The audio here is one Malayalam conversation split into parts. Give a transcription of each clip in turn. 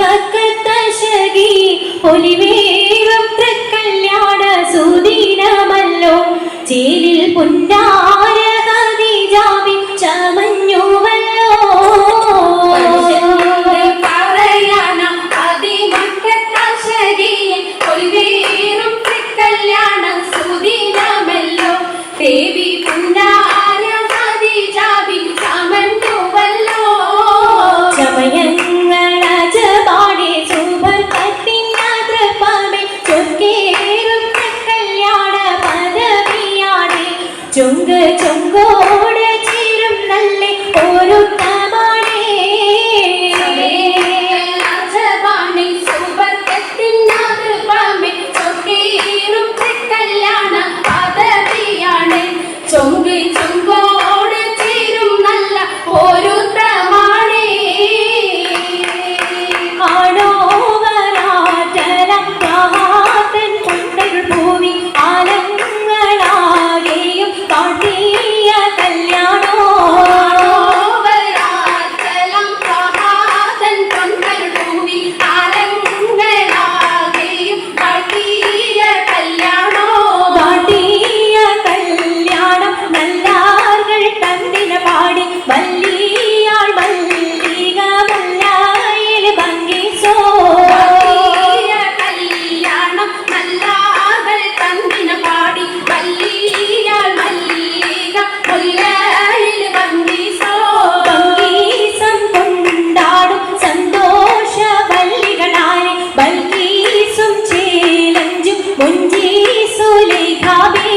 മക്കത്തശകി ഒലിവേറും തൃക്കല്യാണ സുദീനമല്ലോ. ചേലിൽ പുണ്ടാര കവിജാവിൻ ചമഞ്ഞുവല്ലോ. പറയണം അതിമക്കത്തശകി ഒലിവേറും തൃക്കല്യാണ സുദീനമല്ലോ. ദേവി പുണ്ടാര Chúng. സുലിഖാബീ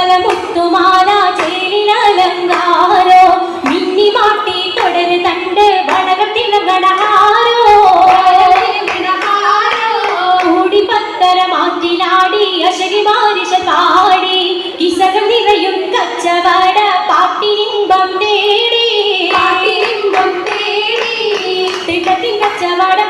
പല മുത്തുമാല ചേലിലലങ്കാരോ? മിന്നി മാട്ടി തുടര് തന്റെ വടകത്തിലെ ഗണഹാരോ കൂടി പത്തര മാറ്റിലാടി അശകി മാരിശ താടി കിസകൾ നിറയും കച്ചവട പാട്ടിനിമ്പം തേടി. പാട്ടിനിമ്പം തേടി. തിട്ടത്തിൻ കച്ചവട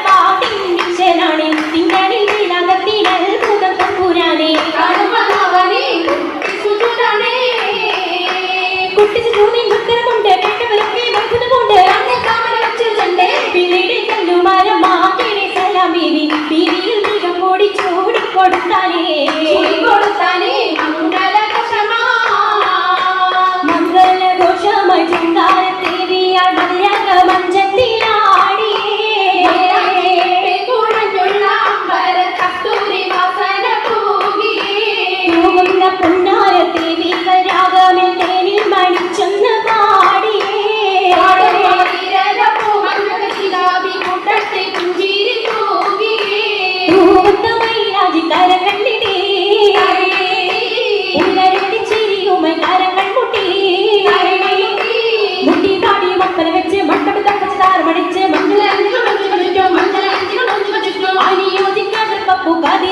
ಕಾವು ಕದಿ